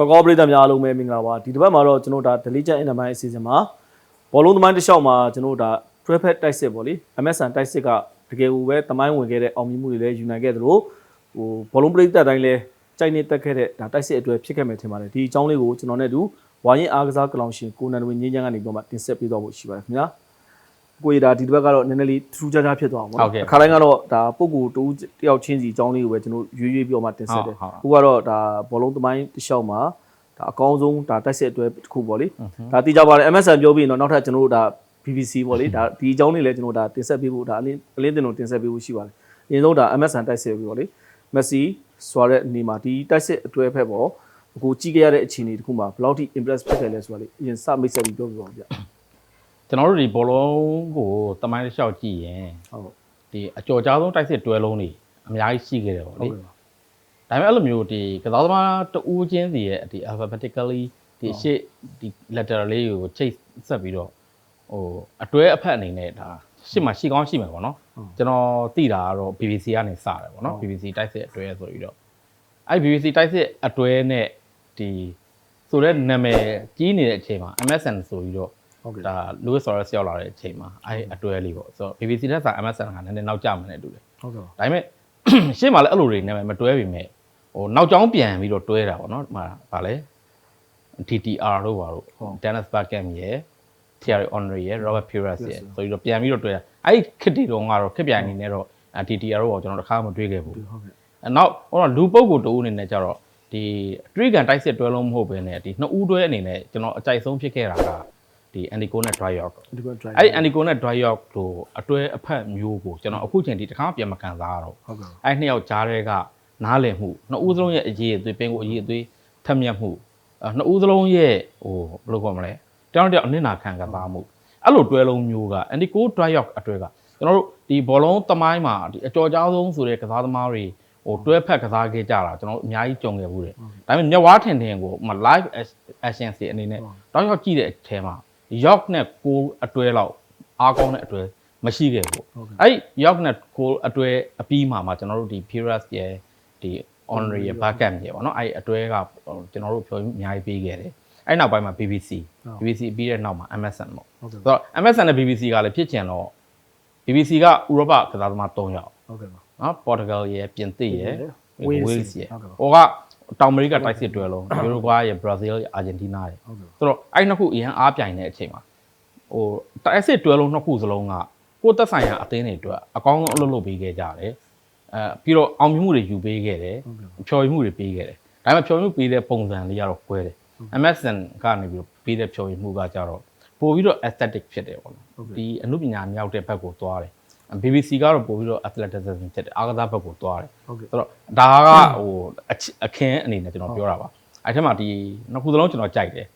စောကောပရိသတ်များအားလုံးပဲမင်္ဂလာပါဒီတစ်ပတ်မှာတော့ကျွန်တော်ဒါ Delegate Enterprise အစီအစဉ်မှာဘောလုံးသမိုင်းတစ်လျှောက်မှာကျွန်တော်ဒါ Traffic တိုက်စစ်ပေါ့လေ MSN တိုက်စစ်ကတကယ်ကိုပဲသမိုင်းဝင်ခဲ့တဲ့အောင်မြင်မှုတွေလည်းယူနိုင်ခဲ့သလိုဟိုဘောလုံးပရိသတ်တိုင်းလည်းကြိုက်နေတက်ခဲ့တဲ့ဒါတိုက်စစ်အတွက်ဖြစ်ခဲ့မယ်ထင်ပါတယ်ဒီအကြောင်းလေးကိုကျွန်တော်နဲ့အတူဝါရင်အားကစားကလောင်ရှင်ကိုနန်ဝင်းငင်းချမ်းကနေပြီးတော့မှတင်ဆက်ပေးသွားဖို့ရှိပါတယ်ခင်ဗျာ ကိုရီဒါဒီတစ်ပတ်ကတော့နည်းနည်းလေးထူးခြားခြားဖြစ်သွားအောင်ပေါ့ဟုတ်ကဲ့အခါတိုင်းကတော့ဒါပုံကူတူတယောက်ချင်းစီအကြောင်းလေးကိုပဲကျွန်တော်ရွေးရွေးပြီးတော့မှတင်ဆက်တယ်ဟုတ်ဟုတ်အခုကတော့ဒါဘောလုံးသမိုင်းတစ်လျှောက်မှာဒါအကောင်းဆုံးဒါတိုက်စစ်အတွက်တစ်ခုပေါ့လေဒါတိကျပါတယ် MSN ပြောပြီးရင်တော့နောက်ထပ်ကျွန်တော်တို့ဒါ BBC ပေါ့လေဒါဒီအကြောင်းလေးလည်းကျွန်တော်တို့ဒါတင်ဆက်ပေးဖို့ဒါအလင်းအလင်းတင်တို့တင်ဆက်ပေးဖို့ရှိပါတယ်အရင်ဆုံးဒါ MSN တိုက်စစ်ပြီးပေါ့လေ Messi ဆိုတဲ့အနေမှာဒီတိုက်စစ်အတွဲဖက်ပေါ့အခုကြည့်ခဲ့ရတဲ့အခြေအနေတစ်ခုမှာဘယ်လောက်ထိ impress ဖြစ်ခဲ့လဲဆိုတာလေအရင်စမိတ်ဆက်ပြီးပြောပြပါဦးဗျ ကျွန်တော်တို့ဒီဘောလုံးကိုတမိုင်းတစ်လျှောက်ကြည့်ရင်ဟုတ်ဒီအကျော်ကြားဆုံးတိုက်စစ်တွဲလုံးတွေအများကြီးရှိခဲ့တယ်ပေါ့ဟုလေတ်ကဲ့ပါဒါပေမဲ့အဲ့လိုမျိုးဒီကစားသမားတဦးချင်းစီရဲ့ဒီ alphabetically ဒီရှေ့ဒီ letter လေးကိုချိတ်ဆက်ပြီးတော့ဟိုအတွဲအဖက်အနေနဲ့ဒါရှေ့မှာရှိကောင်းရှိမယ်ပေါ့နော်ကျွန်တော်သိတာကတော့ BBC ကနေစတယ်ပေါ့နော် BBC တိုက်စစ်အတွဲဆိုပြီးတော့အဲ့ BBC တိုက်စစ်အတွဲနဲ့ဒီဆိုတဲ့နာမည်ကြီးနေတဲ့အချိန်မှာ MSN ဆိုပြီးတော့ဟုတ်ကဲ့ ဒါ Louis Suarez ရောက်လာတဲ့အချိန်မှာအဲအတွဲလေးပေါ့ဆိုတော့ BBC တက်စာ MSN ကနည်းနည်းနောက်ကျမှလည်းတူတယ်ဟုတ်ကဲ့ပါဒါပေမဲ့ရှေ့မှာလည်းအဲ့လိုတွေနာမည်မတွဲပြီမဲ့ဟိုနောက်ကျောင်းပြန်ပြီးတော့တွဲတာပေါ့နော်ဒီမှာဗာလဲ TTR တို့ပါတို့ Dennis Bergkamp ရယ် Thierry Henry ရယ် Robert Pires ရယ်ဆိုပြီးတော့ပြန်ပြီးတော့တွဲတာအဲ့ဒီခစ်တီတုန်းကတော့ခစ်ပြန်အနေနဲ့တော့ TTR တို့ကကျွန်တော်တစ်ခါမှမတွေ့ခဲ့ဘူးဟုတ်ကဲ့အနောက်ဟိုတော့လူပုတ်ကိုတူအနေနဲ့ကြတော့ဒီအတွေ့အကြံတိုက်စစ်တွဲလုံးမဟုတ်ဘဲနဲ့ဒီနှစ်ဦးတွဲအနေနဲ့ကျွန်တော်အကြိုက်ဆုံးဖြစ်ခဲ့တာက ဒီ Andico နဲ့ Dry York ဒီက try အဲ့ဒီ Andico နဲ့ Dry York တို့အတွဲအဖက်မျိုးကိုကျွန်တော်အခုချိန်ထိတစ်ခါမှပြန်မကန်စားရတော့ဟုတ်ကဲ့အဲ့နှစ်ယောက်ကြားတွေကနားလည်မှုနှစ်ဦးစလုံးရဲ့အရေးအသွေးပင်ကိုအရေးအသွေးထက်မြက်မှုအဲ့နှစ်ဦးစလုံးရဲ့ဟိုဘယ်လိုခေါ်မလဲတယောက်တစ်ယောက်အနစ်နာခံကစားမှုအဲ့လိုတွဲလုံးမျိုးက Andico Dry York အတွဲကကျွန်တော်တို့ဒီဘောလုံးသမိုင်းမှာဒီအကြော်ကြားဆုံးဆိုတဲ့ကစားသမားတွေဟိုတွဲဖက်ကစားခဲ့ကြတာကျွန်တော်တို့အများကြီးကြုံခဲ့ဘူးတယ်ဒါပေမဲ့မျက်ဝါးထင်ထင်ကိုမ live action စီအနေနဲ့တောက်လျှောက်ကြည့်တဲ့အထဲမှာ York နဲ့ကိုအတွဲလောက်အားကောင်းတဲ့အတွဲမရှိခဲ့ဘူးဟုတ်ကဲ့အဲ့ York နဲ့ကိုအတွဲအပြီးမှာမှာကျွန်တော်တို့ဒီ Pires ရဲ့ဒီ Honorary ရဲ့ backup ရဲ့ပေါ့နော်အဲ့အတွဲကကျွန်တော်တို့ပြောအများကြီးပေးခဲ့တယ်အဲ့နောက်ပိုင်းမှာ BBC BBC ပြီးတဲ့နောက်မှာ MSN ပေါ့ဟုတ်ကဲ့ဆိုတော့ MSN နဲ့ BBC ကလည်းဖြစ်ချင်တော့ BBC ကဥရောပကစားသမား3ယောက်ဟုတ်ကဲ့ပါနော် Portugal ရဲ့ပြင်သစ်ရဲ့ Wales Wales ရဲ့ဟုတ်ကဲ့ပါဟိုက တောင်အမေရိကတိုက်စစ်တွဲလုံး Uruguay ရဲ့ Brazil ရဲ့ Argentina ရဲ့ဟုတ်ကဲ့ဆိုတော့အဲ့နှစ်ခုအရင်အားပြိုင်တဲ့အချိန်မှာဟိုတိုက်စစ်တွဲလုံးနှစ်ခုစလုံးကကိုယ့်သက်ဆိုင်ရာအသင်းတွေအတွက်အကောင်းဆုံးအလုပ်လုပ်ပေးခဲ့ကြတယ်အဲပြီးတော့အောင်မြင်မှုတွေယူပေးခဲ့တယ်ဟုတ်ကဲ့ဖြော်ရည်မှုတွေပေးခဲ့တယ်ဒါပေမဲ့ဖြော်ရည်မှုပေးတဲ့ပုံစံလေးကတော့ကွဲတယ် MSN ကနေပြီးတော့ပေးတဲ့ဖြော်ရည်မှုကကြတော့ပို့ပြီးတော့ aesthetic ဖြစ်တယ်ပေါ့နော်ဒီအမှုပညာမြောက်တဲ့ဘက်ကိုသွားတယ် BBC ကတော့ပို့ပြီးတော့ athleticism ဖြစ်တယ်အားကစားဘက်ကိုသွားတယ်ဟုတ်ကဲ့ဆိုတော့ဒါကဟိုအချအခင်းအနေနဲ့ကျွန်တော်ပြောတာပါအဲ့ထက်မှာဒီနှစ်ခုစလုံးကျွန်တော်ကြိုက်တယ်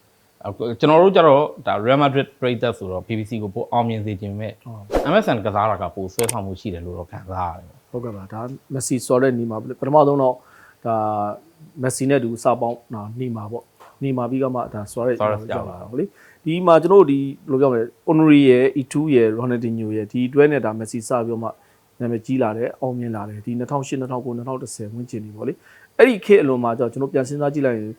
အခုကျွန်တော်တို့ကြတော့ဒါ Real Madrid ပြည်သက်ဆိုတော့ BBC ကိုပိုအောင်မြင်စေခြင်းပဲဟုတ် MSN ကစားတာကပိုဆွဲဆောင်မှုရှိတယ်လို့တော့ခံစားရတယ်ဟုတ်ကဲ့ပါဒါမက်ဆီဆော်တဲ့နေမှာပထမဆုံးတော့ဒါမက်ဆီနဲ့တူစပေါင်းနော်နေမှာပေါ့ နေမှာပြီးကမှဒါဆော်တဲ့ရောက်လာတာဟုတ်လေဒီမှာကျွန်တော်တို့ဒီဘယ်လိုပြောမလဲ Honorary ရဲ့ E2 ရဲ့ Ronaldinho ရဲ့ဒီတွဲနဲ့ဒါမက်ဆီစပြီးတော့မှနာမည်ကြီးလာတယ်အောင်မြင်လာတယ်ဒီ2008 2009 2010ဝန်းကျင်နေပေါ့လေအဲ့ဒီခေတ်အလွန်မှာကျတော့ကျွန်တော်ပြန်စဉ်းစားကြည့်လိုက်ရင်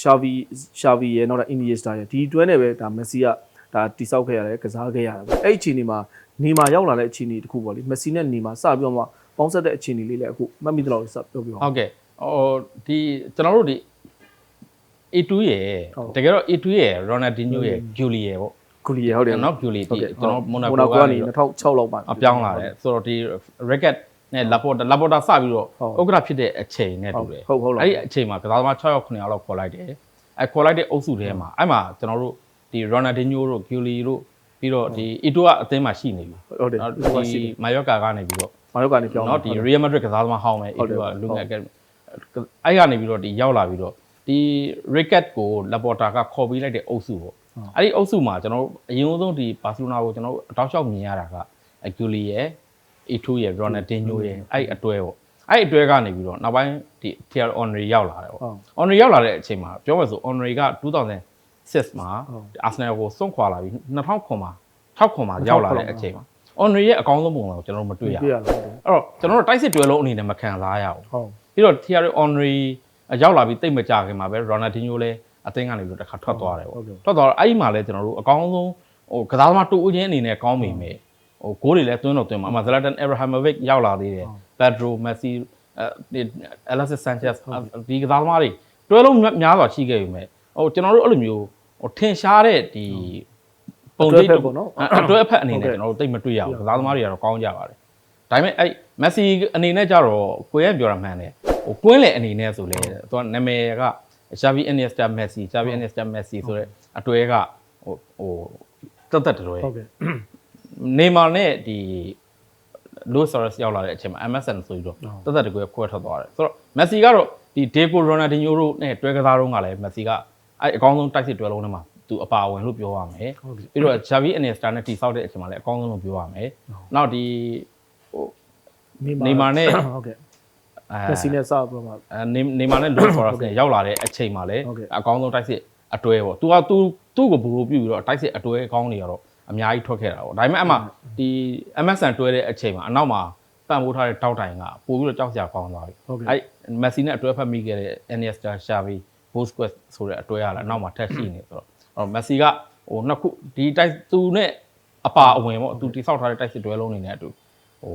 ရှာဗီရှာဗီရဲ့နောက်တော့ Iniesta ရဲ့ဒီတွဲနဲ့ပဲဒါမက်ဆီကဒါတိစောက်ခဲ့ရတယ်ကစားခဲ့ရတယ်ပေါ့အဲ့ဒီအချိန်ဒီမှာနေမှာရောက်လာတဲ့အခြေအနေတစ်ခုပေါ့လေမက်ဆီနဲ့နေမှာစပြီးတော့မှပေါင်းဆက်တဲ့အခြေအနေလေးလည်းအခုမှတ်မိသလောက်စပြောပြပါဦးဟုတ်ကဲ့ဟိုဒီကျွန်တော်တို့ဒီ A2 ရယ်တကယ်တော့ A2 ရယ် Ronaldinho ရယ် Gulli ရယ်ပေါ့ဂူလီရဟုတ်တယ်နော်ဂူလီဒီကျွန်တော်မိုနာကိုကနေ2006လောက်မှာအပြောင်းလာတယ်ဆိုတော့ဒီ racket နဲ့ Laporta Laporta စပြီးတော့ဥက္ကဋ္ဌဖြစ်တဲ့အချိန်နဲ့တူတယ်ဟုတ်ဟုတ်လားအဲ့ဒီအချိန်မှာကစားသမား6ယောက်9ယောက်လောက်ခေါ်လိုက်တယ်အဲ့ခေါ်လိုက်တဲ့အုပ်စုထဲမှာအဲ့မှာကျွန်တော်တို့ဒီ Ronaldinho တို့ Gulli တို့ပြီးတော့ဒီ Ito ကအသင်းမှာရှိနေပြီဟုတ်တယ်ဒီ Mallorca ကနေပြီးတော့ Mallorca ကနေပြောင်းတော့ဒီ Real Madrid ကစားသမားဟောင်းပဲ Ito ကလူငယ်အဲ့ကနေပြီးတော့ဒီရောက်လာပြီးတော့ ဒီ Ricket ကို Laporta ကခေါ်ပြီးလိုက်တဲ့အုပ်စုပေါ့အဲ့ဒီအုပ်စုမှာကျွန်တော်တို့အရင်ဆုံးဒီဘာစီလိုနာကိုကျွန်တော်တို့အတောက်လျှောက်မြင်ရတာက Gulli ရဲ့ A2 ရဲ့ Ronaldinho ရဲ့အဲ့ဒီအတွဲပေါ့အဲ့ဒီအတွဲကနေပြီးတော့နောက်ပိုင်းဒီ Thierry Henry ရောက်လာတယ်ပေါ့ဟုတ် Henry ရောက်လာတဲ့အချိန်မှာပြောမယ်ဆို Henry က2006မှာဟုတ် Arsenal ကိုစွန့်ခွာလာပြီး2009မှာ6မှာရောက်လာတဲ့အချိန်မှာ Henry ရဲ့အကောင်းဆုံးပုံစံကိုကျွန်တော်တို့မတွေ့ရဘူးတွေ့ရလားဟုတ်တယ်အဲ့တော့ကျွန်တော်တို့တိုက်စစ်တွဲလုံးအနေနဲ့မခံစားရဘူးဟုတ်ပြီးတော့ Thierry Henry ရောက်လာပြီးတိတ်မကြခင်မှာပဲ Ronaldinho လည်းအသင်းကနေပြီးတော့တစ်ခါထွက်သွားတယ်ပေါ့ထွက်သွားတော့အဲ့ဒီမှာလည်းကျွန်တော်တို့အကောင်းဆုံးဟိုကစားသမားတူဦးချင်းအနေနဲ့ကောင်းမိမယ်ဟိုဂိုးတွေလည်းသွင်းတော့သွင်းမှာအမှ Zlatan Ibrahimovic ရောက်လာသေးတယ် Pedro Messi အဲဒီ Alexis Sanchez ဒီကစားသမားတွေတွဲလုံးများစွာရှိခဲ့ပြီမဲ့ဟိုကျွန်တော်တို့အဲ့လိုမျိုးဟိုထင်ရှားတဲ့ဒီပုံရိပ်အတွဲဖက်ပေါ့နော်အတွဲအဖက်အနေဟုတ်နဲ့ကဲ့ကျွန်တော်တို့တိတ်မတွေ့ရဘူးကစားသမားတွေကတော့ကောင်းကြပါတယ်ဒါပေမဲ့အဲ့မက်ဆီအနေနဲ့ကြတော့ကိုရဲပြောတာမှန်တယ် ဟိုကွင်းလေအနေနဲ့ဆိုလေသူကနာမည်က Xavi Iniesta Messi Xavi Iniesta Messi ဆိုတဲ့အတွဲကဟိုဟိုတက်တက်တွဲဟုတ်ကဲ့နေမာနဲ့ဒီလိုဆော်ရက်ရောက်လာတဲ့အချိန်မှာ MSN ဆိုပြီးတော့တက်တက်တကွဲခွဲထွက်သွားတယ်ဆိုတော့မက်ဆီကတော့ဒီဒေကိုရိုနာဒီညိုတို့နဲ့တွဲကစားတော့ကလည်းမက်ဆီကအဲ့အကောင်းဆုံးတိုက်စစ်တွဲလုံးထဲမှာသူအပါဝင်လို့ပြောရမယ်ဟုတ်ကဲ့ပြီးတော့ Xavi Iniesta နဲ့တီဆောက်တဲ့အချိန်မှာလည်းအကောင်းဆုံးလို့ပြောရမယ်နောက်ဒီဟိုနေမာနဲ့ဟုတ်ကဲ့ အဲမက်ဆီနဲ့စပြီးတော့မှအဲနေနေမာနဲ့လိုဆော်ရက်နဲ့ရောက်လာတဲ့အချိန်မှာလည်းဟုတ်ကဲ့အကောင်းဆုံးတိုက်စစ်အတွဲပေါ့သူကသူသူ့ကိုဘူလိုပြုပြီးတော့တိုက်စစ်အတွဲအကောင်းတွေကတော့အများကြီးထွက်ခဲ့တာပေါ့ဒါပေမဲ့အမှဒီ MSN တွဲတဲ့အချိန်မှာအနောက်မှာပံ့ပိုးထားတဲ့တောက်တိုင်ကပို့ပြီးတော့ကြောက်စရာကောင်းသွားပြီဟုတ်ကဲ့အဲ့မက်ဆီနဲ့အတွဲဖက်မိခဲ့တဲ့ Iniesta Xavi Busquets ဆိုတဲ့အတွဲရလာအနောက်မှာထက်ရှိနေဆိုတော့အဲ့တော့မက်ဆီကဟိုနှစ်ခုဒီတိုက်သူနဲ့အပါအဝင်ပေါ့သူတိဆောက်ထားတဲ့တိုက်စစ်တွဲလုံးနေတဲ့အတူဟို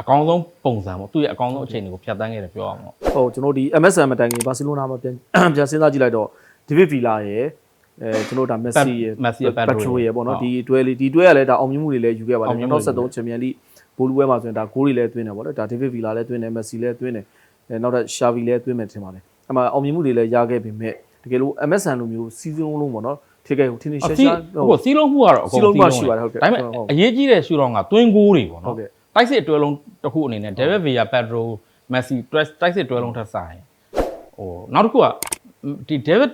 အကောင်းဆုံးပုံစံပေါ့သူ့ရဲ့အကောင်းဆုံးအခြေအနေကိုဖြတ်တန်းခဲ့တယ်ပြောရမှာပေါ့ဟုတ်ကျွန်တော်ဒီ MSN မတိုင်ခင်ဘာစီလိုနာမှာပြန်ပြန်စဉ်းစားကြည့်လိုက်တော့ဒီဗစ်ဗီလာရဲ့အဲကျွန်တော်ဒါမက်ဆီရဲ့မက်ဆီရဲ့ Pedro ပက်ထရိုရဲ့ပေါ့နော်ဟုတ်ဒီတွဲလေးဒီတွဲကလည်းဒါအောင်မြင်မှုတွေလည်းယူခဲ့ပါတအောင်ယ်မြင်မှုတွေ2013ချန်ပီယံလိဘိုလူဝဲမှာဆိုရင်ဒါဂိုးတွေလည်းသွင်းတယ်ပေါ့နော်ဒါဒေးဗစ်ဗီလာလည်းသွင်းတယ်မက်ဆီလည်းသွင်းတယ်အဲနောက်တော့ရှာဗီလည်းသွင်းမယ်ထင်ပါတယ်အဲ့မှာအောင်မြင်မှုတွေလည်းရခဲ့ပေမဲ့တကယ်လို့ MSN လိုမျိုးစီးစုံလုံးပေါ့နော်ထိခဲ့ဟိုထင်းထင်းအရှားစီရှားဟိုစီလုံးမှုကတော့အစီးကုန်လုံးမှရှိပါတယ်ဟုတ်ကဲ့ဒါပေမဲ့ဟုတ်အရေးကြီးတဲ့ရှူတော့ကတွင်းကိုးတွေပေါ့ဟုနော်တ်ကဲ့ တိုက်စစ်အတွဲလုံးတစ်ခုအနေနဲ့ David Villa Pedro Messi တိုက်စစ်အတွဲလုံးထက်ဆိုင်ဟိုနောက်တစ်ခုကဒီ David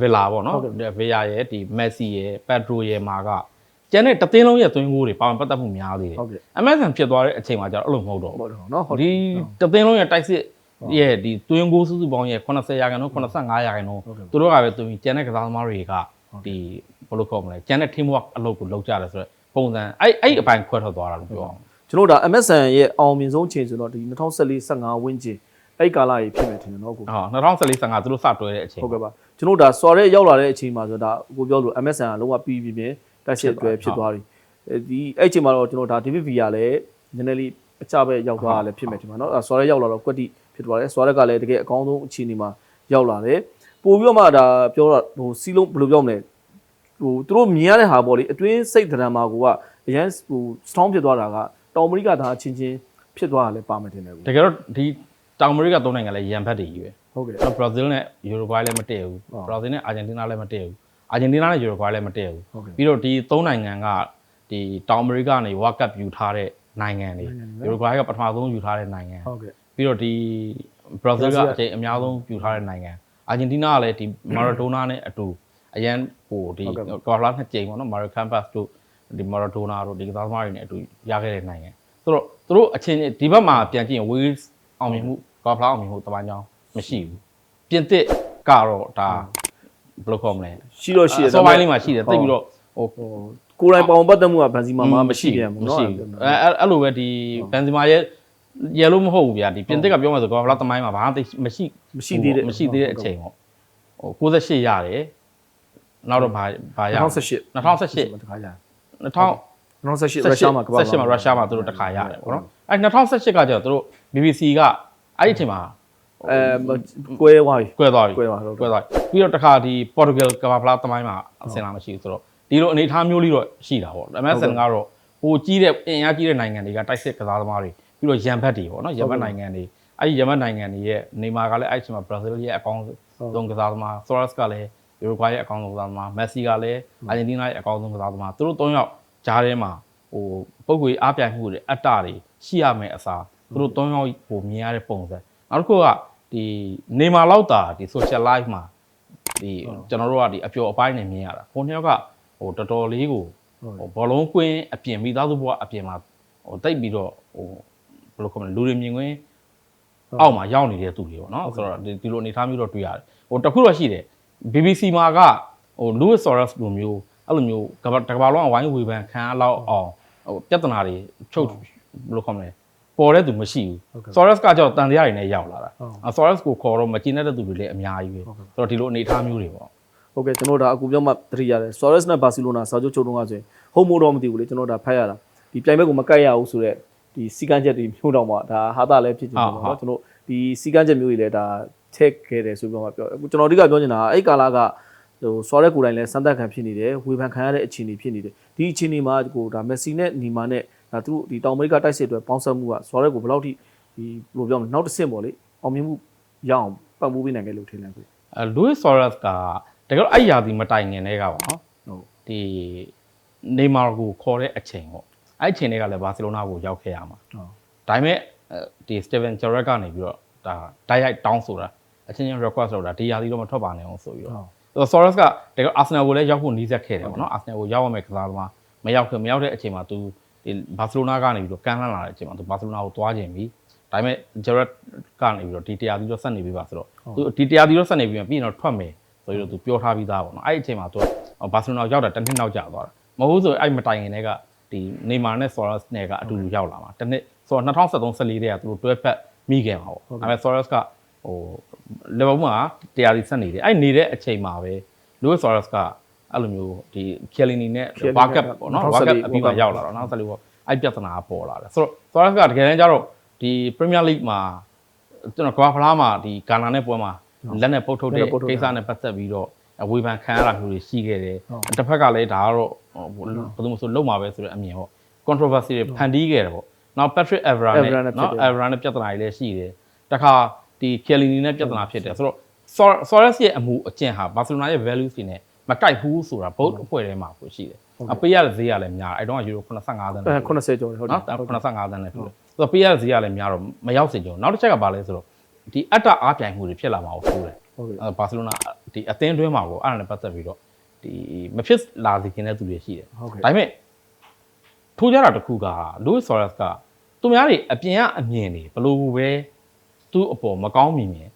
Villa ပေါ့နော် Villa ရဲ့ဒီ Messi ရဲ့ Pedro ရဲ့မာကကျန်တဲ့တသင်းလုံးရဲ့တွင်းကိုးတွေပါဝင်ပတ်သက်မှုများသေးတယ်ဟုတ်ကဲ့ MSN ဖြစ်သွားတဲ့အချိန်မှာကျတော့အဲ့လိုမဟုတ်တော့ဘူးဟုတ်တယ်နော်ဟုတ်ဒီတသင်းလုံးရဲ့တိုက်စစ်ရဲ့ဒီတွင်းကိုးစုစုပေါင်းရဲ့80ရာခိုင်နှုန်း85ရာခိုင်နှုန်းဟုတ်ကဲ့သူတို့ကပဲသူပြီးကျန်တဲ့ကစားသမားတွေကဒီဘယ်လိုခေါ်မလဲကျန်တဲ့ team work အလုပ်ကိုလုပ်ကြတယ်ဆိုတော့ပုံစံအဲ့အဲ့အပိုင်းခွဲထွက်သွားတာလို့ပြောအောင် ကျွန်တော်တို့ဒါ MSN ရဲ့အောင်မြင်ဆုံးချိန်ဆိုတော့ဒီ2014 15ဝန်းကျင်အဲ့ကာလကြီးဖြစ်မယ်ထင်တယ်နော်ကိုဟော2014 15သူတို့စတွဲတဲ့အချိန်ဟုတ်ကဲ့ပါကျွန်တော်တို့ဒါစော်ရဲရောက်လာတဲ့အချိန်မှာဆိုတော့ဒါကိုပြောလို့ MSN ကလုံးဝပြီးပြီးပြင်းတက်ရှစ်တွဲဖြစ်သွားပြီအဲဒီအဲ့အချိန်မှာတော့ကျွန်တော်ဒါ David Villa လည်းနည်းနည်းလေးအကြပဲရောက်သွားတာလည်းဖြစ်မယ်ထင်ပါနော်အဲစော်ရဲရောက်လာတော့ကွက်တိဖြစ်သွားတယ်စော်ရက်ကလည်းတကယ်အကောင်းဆုံးအခြေအနေမှာရောက်လာတယ်ပို့ပြီးတော့မှဒါပြောတော့ဟိုစီလုံးဘယ်လိုပြောမလဲဟိုသူတို့မြင်ရတဲ့ဟာပေါ့လေအတွင်းစိတ်ဒဏ္ဍာမှာကိုကအရန်ဟို strong ဖြစ်သွားတာက တောင်အမေရိကဒါအချင်းချင်းဖြစ်သွားတာလည်းပါမယ်ထင်တယ်ကိုတကယ်တော့ဒီတောင်အမေရိကသုံးနိုင်ငံလည်းရန်ဖက်တွေကြီးပဲဟုတ်ကဲ့တော့ဘရာဇီးနဲ့ယူရိုဂွိုင်းလည်းမတည့်ဘူးဟုတ်ဘရာဇီးနဲ့အာဂျင်တီးနားလည်းမတည့်ဘူးအာဂျင်တီးနားနဲ့ယူရိုဂွိုင်းလည်းမတည့်ဘူးဟုတ်ကဲ့ပြီးတော့ဒီသုံးနိုင်ငံကဒီတောင်အမေရိကနေဝါကပ်ယူထားတဲ့နိုင်ငံတွေနိုင်ငံတွေယူရိုဂွိုင်းကပထမဆုံးယူထားတဲ့နိုင်ငံဟုတ်ကဲ့ပြီးတော့ဒီဘရာဇီးဘရာဇီးကကအချိန်အများဆုံးယူထားတဲ့နိုင်ငံအာဂျင်တီးနားကလည်းဒီမာရာဒိုနာနဲ့အတူအရန်ဟိုဒီဟုတ်ကဲ့ကဘာလာနှစ်ကြိမ်ပေါ့နော်မာရီကန်ပတ်တို့ ဒီမာရာဒိုနာတို့ဒီကစားသမားတွေနဲ့အတူရခဲ့တဲ့နိုင်ငံဆိုတော့သူတို့အချင်းချင်းဒီဘက်မှာပြန်ကြည့်ရင် Wales အောင်မြင်မှုကဘာလာအောင်မြင်မှုတပန်းကြောင်းမရှိဘူးပြင်သစ်ကတော့ဒါဘယ်လိုခေါ်မလဲ ရှိတော့ရှိတယ် အစောပိုင်းလေးမှာရှိတယ်တိတ်ပြီးတော့ဟို ဟိုကိုယ်တိုင်ပေါင်ပတ်သက်မှုကဗန်စီမာမှာမရှိပြန်ဘူး မ เนาะ ရှိဘူးအဲအဲ့အဲ့လိုပဲဒီဘန်ဇီမာရဲ့ရဲလို့မဟုတ်ဘူးဗျာဒီပြင်သစ်ကပြောမှဆိုကောဘာလာတမိုင်းမှာဘာမှသိမရှိ မရှိသေးတဲ့ မရှိသေးတဲ့အချိန်ပေါ့ဟို68ရတယ်နောက်တော့ဘာဘာရ 2018 2018 တခါကြာ 2000 2018ရုရှားမှာကမ္ဘာ18မှာရုရှားမှာသူတို့တစ်ခါရတယ်ပေါ့နော်အဲ2018ကကျတော့သူတို့ BBC ကအဲ့ဒီအချိန်မှာအဲကွဲသွားပြီကွဲသွားပြီကွဲသွားဟုတ်ကဲ့ကွဲသွားပြီပြီးတော့တစ်ခါဒီ Portugal ကမ္ဘာဖလားသမိုင်းမှာအဆင်လာမရှိဘူးဆိုတော့ဒီလိုအနေအထားမျိုးလေးတော့ရှိတာပေါ့ MSN ကတော့ပိုကြီးတဲ့အင်အားကြီးတဲ့နိုင်ငံတွေကတိုက်စစ်ကစားသမားတွေပြီးတော့ရန်ဘတ်တွေပေါ့နော်ရန်ဘတ်နိုင်ငံတွေအဲ့ဒီရန်ဘတ်နိုင်ငံတွေရဲ့နေမာကလည်းအဲ့ဒီမှာ Brazil ရဲ့အကောင်းဆုံးကစားသမား Suarez ကလည်း Uruguay ရဲ့အကောင်းဆုံးကစားသမား Messi ကလည်း Argentina ရဲ့အကောင်းဆုံးကစားသမားသူတို့၃ယောက်ကြားထဲမှာဟိုပုံကွေအားပြိုင်မှုတွေအတ္တတွေရှိရမယ်အစားသူတို့၃ယောက်ဟိုမြင်ရတဲ့ပုံစံနောက်တစ်ခုကဒီနေမာလောက်တာဒီ social life မှာဒီကျွန်တော်တို့ကဒီအပျော်အပိုင်းနဲ့မြင်ရတာဟိုနှစ်ယောက်ကဟိုတော်တော်လေးကိုဟိုဘောလုံးကွင်းအပြင်မိသားစုဘဝအပြင်မှာဟိုတိတ်ပြီးတော့ဟိုဘယ်လိုခေါ်မလဲလူတွေမြင်ကွင်းအောက်မှာရောက်နေတဲ့သူတွေပေါ့နော်ဆိုတော့ဒီဒီလိုအနေအထားမျိုးတော့တွေ့ရတယ်ဟိုတခုတော့ရှိတယ် BBC မှာကဟို Louis Suarez လိုမျိုးအဲ့လိုမျိုးကမ္ဘာတစ်ကမ္ဘာလုံးအဝိုင်းဝေဖန်ခံရလောက်အောင်ဟိုပြဿနာတွေချုပ်ဘယ်လိုခေါ်မလဲပေါ်တဲ့သူမရှိဘူး Suarez ကကြောက်တန်တရားတွေနဲ့ရောက်လာတာအဲ Suarez ကိုခေါ်တော့မကျင်တဲ့သူတွေလည်းအများကြီးပဲဆိုတော့ဒီလိုအနေအထားမျိုးတွေပေါ့ဟုတ်ကဲ့ကျွန်တော်ဒါအခုပြောမှသတိရတယ် Suarez နဲ့ Barcelona စာချုပ်ချုပ်တော့ကဆိုရင်ဟုတ်မို့တော့မသိဘူးလေကျွန်တော်ဒါဖတ်ရတာဒီပြိုင်ဘက်ကိုမကတ်ရဘူးဆိုတော့ဒီစီကန်းချက်တွေမျိုးတော့မှဒါဟာတာလည်းဖြစ်နေတယ်ပေါ့နော်ကျွန်တော်ဒီစီကန်းချက်မျိုးတွေလည်းဒါ ထည့်ခဲ့တယ်ဆိုပြီးတော့မှပြောအခုကျွန်တော်အဓိကပြောချင်တာကအဲ့ကာလာကဟို Suarez ကိုယ်တိုင်လည်းစမ်းသပ်ခံဖြစ်နေတယ်ဝေဖန်ခံရတဲ့အခြေအနေဖြစ်နေတယ်ဒီအခြေအနေမှာကိုဒါ Messi နဲ့နီမာနဲ့ဒါသူတို့ဒီတောင်အမေရိကတိုက်စစ်အတွက်ပေါင်းစပ်မှုက Suarez ကိုဘယ်လောက်ထိဒီဘယ်လိုပြောမလဲနောက်တစ်ဆင့်ပေါ့လေအောင်မြင်မှုရအောင်ပတ်မှုပေးနိုင်ခဲ့လို့ထင်တယ်ကိုအဲ Louis Suarez ကတကယ်တော့အဲ့ရာသီမတိုင်ခင်တည်းကပါနော်ဟုတ်ဒီနေမာကိုခေါ်တဲ့အချိန်ပေါ့အဲ့အချိန်တွေကလည်းဘာစီလိုနာကိုရောက်ခဲ့ရမှာဟုတ်ဒါပေမဲ့အဲဒီ Steven Gerrard ကနေပြီးတော့ ဒါတိုက်ရိုက်တောင်းဆိုတာအချင်းချင်း request လုပ်တာဒီရာသီတော့မထွက်ပါနဲ့အောင်ဆိုပြီးတော့ ဆိုတော့ Soros ကတကယ် Arsenal ကိုလည်းရောက်ဖို့နီးစပ်ခဲ့တယ်ပေါ့နော် Arsenal ကိုရောက်ရမယ်ကစားသမားမရောက်ခင်မရောက်တဲ့အချိန်မှာ तू ဒီ Barcelona ကနေပြီးတော့ကန်လှမ်းလာတဲ့အချိန်မှာ तू Barcelona ကိုသွားခြင်းပြီဒါပေမဲ့ Gerrard ကနေပြီးတော့ဒီတရားသီးတော့ဆက်နေပြီပါဆိုတော့ तू ဒီတရားသီးတော့ဆက်နေပြီးမှပြီးရင်တော့ထွက်မယ်ဆိုပြီးတော့ तू ပြောထားပြီးသားပေါ့နော်အဲ့ဒီအချိန်မှာ तू Barcelona ကိုရောက်တာတစ်နှစ်နောက်ကျသွားတာမဟုတ်ဘူးဆိုအဲ့မတိုင်ခင်တည်းကဒီ Neymar နဲ့ Soros နဲ့ကအတူတူရောက်လာမှာတစ်နှစ်ဆိုတော့2013 14တည်းကသူတို့တွဲဖက် မိခဲ့မှာပေါ့ဒါပေမဲ့ Soros ကဟိုလီဗာပူးမှာတရားသီးဆက်နေတယ်အဲ့နေတဲ့အချိန်မှာပဲ Luis Suarez ကအဲ့လိုမျိုးဒီ Chiellini နဲ့ Chiellini Barca ကပေါ့နော်2014 Barca အပြီးမှာရောက်လာတော့နောက်ဆက်လို့ပေါ့အဲ့ပြဿနာကပေါ်လာတယ်ဆိုတော့ Suarez ကတကယ်တမ်းကျတော့ဒီ Premier League မှာကျွန်တော်ကမ္ဘာဖလားမှာဒီဂါနာနဲ့ပွဲမှာလက်နဲ့ပုတ်ထုတ်တဲ့လက်နဲ့ပုတ်ထုတ်တာကိစ္စနဲ့ပတ်သက်ပြီးတော့ဝေဖန်ခံရတာမျိုးတွေရှိခဲ့တယ်ဟုတ်တစ်ဖက်ကလည်းဒါကတော့ဟိုဘယ်သူမှဆိုလုံမှာပဲဆိုတဲ့အမြင်ပေါ့ controversy တွေဖန်တီးခဲ့တယ်ပေါ့ နောက် Patrick Evra နဲ့ Evra နဲ့ဖြစ်နော်တယ် Evra နဲ့ပြဿနာတွေလည်းရှိတယ်တခါဒီ Chiellini နဲ့ပြဿနာဖြစ်တယ်ဆိုတော့ Suarez- Suarez ရဲ့အမှုအကျင့်ဟာ Barcelona ရဲ့ values တွေနဲ့မကိုက်ဘူးဆိုတာဘုတ်အဖွဲ့ထဲမှာကိုရှိတယ်အပေးရတဲ့ဈေးကလည်းများတယ်အဲ့တော့ယူရို85သန်းအဲနဲ့80ကျော်တယ်ဟုတ်တယ်နော်85သန်းနဲ့ဖြစ်တယ်ဆိုတော့ပေးရတဲ့ဈေးကလည်းများတော့မရောက်စေကြဘူးနောက်တစ်ချက်ကဘာလဲဆိုတော့ဒီအတ္တအားပြိုင်မှုတွေဖြစ်လာမှာကိုဆိုးတယ်ဟုတ်ကဲ့အဲဘာစီလိုနာဒီအသင်းတွင်းမှာကိုအဲ့ဒါနဲ့ပတ်သက်ပြီးတော့ဒီမဖြစ်လာစေခင်တဲ့သူတွေရှိတယ်ဟုတ်ကဲ့ဒါပေမဲ့ထိုးကြတာတစ်ခုက Luis Suarez က သူများတွေအပြင်ကအမြင်တွေဘလို့ပဲသူ့အပေါ်မကောင်းမြင်မြင်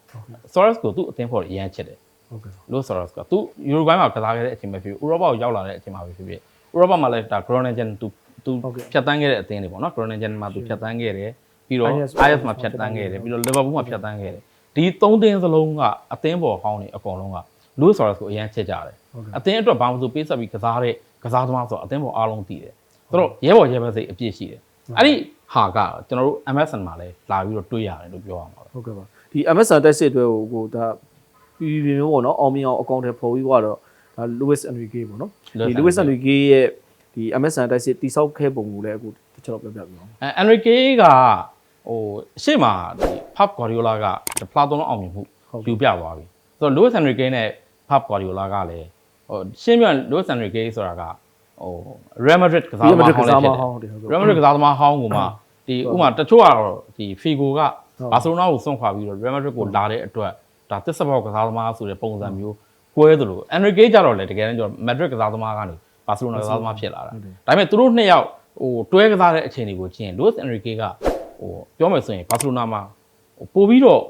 Suarez ကိုသူ့အသင်းဖော်အရန်ချစ်တယ်ဟုတ်ကဲ့ Luis Suarez ကသူယူရိုဘိုင်းမှာကစားခဲ့တဲ့အချိန်ပဲဖြစ်ဖြစ်ဥရောပကိုရောက်လာတဲ့အချိန်မှာပဲဖြစ်ဖြစ်ဥရောပမှာလည်းဒါ Groningen သူသူဟုတ်ကဲ့ဖြတ်တန်းခဲ့တဲ့အသင်းတွေပေါ့နော် Groningen မှာသူဖြတ်တန်းခဲ့တယ်ပြီးတော့ IS IS မှာဖြတ်တန်းခဲ့တယ်ပြီးတော့ Liverpool မှာဖြတ်တန်းခဲ့တယ်ဒီသုံးသင်းစလုံးကအသင်းပေါ်ဟောင်းနေအကုန်လုံးက Luis Suarez ကိုအရန်ချစ်ကြတယ်ဟုတ်ကဲ့အသင်းအတွက်ဘာမှမဆိုပေးဆက်ပြီးကစားတဲ့ကစားသမားဆိုတော့အသင်းပေါ်အားလုံးတည်တယ်သူတို့ရဲဘော်ရဲဘက်စိတ်အပြည့်ရှိတယ်အဲ့ဒီ ဟာကကျွန်တော်တို့ MSN မှာလည်းလာပြီးတော့တွေ့ရတယ်လို့ပြောရမှာပဲဟုတ်ကဲ့ပါဒီ MSN တက်စစ်အတွက်ကိုကိုဒါပြည်ပြည်မျိုးပေါ့နော်အောင်မြင်အောင်အကောင့်ထဲပေါ်ပြီးတော့ဒါ Louis Enrique ပေါ့နော်ဒီ Louis Enrique ရဲ့ဒီ MSN တက်စစ်တိစောက်ခဲ့ပုံကိုလည်းအခုတစ်ချက်တော့ပြောပြပြအောင်အဲ Enrique ကဟိုရှေ့မှာဒီ Pep Guardiola ကဖလားသုံးလုံးအောင်မြင်မှုယူပြသွားပြီဆိုတော့ Luis Enrique နဲ့ Pep Guardiola ကလည်းဟိုရှင်းပြ Luis Enrique ဆိုတာက ဟို Real Madrid ကစားသမားဟောင်းလည်းဖြစ်တယ်ဟုတ်တယ်ဟုတ်ကဲ့ Real Madrid ကစားသမားဟောင်းကမှဒီဥမာတချို့ကတော့ဒီ Figo ကဘာစီလိုနာကိုစွန့်ခွာပြီးတော့ Real Madrid ကိုလာတဲ့အတွက်ဒါတစ်စပေါက်ကစားသမားဆိုတဲ့ပုံစံမျိုးကွဲသလို Enrique ကြတော့လေတကယ်တမ်းကျတော့ Madrid ကစားသမားကနေဘာစီလိုနာကစားသမားဖြစ်လာတာဒါပေမဲ့သူတို့နှစ်ယောက်ဟိုတွဲကစားတဲ့အချိန်တွေကိုကြည့်ရင် Luis Enrique ကဟိုပြောမယ်ဆိုရင်ဘာစီလိုနာမှာဟိုပို့ပြီးတော့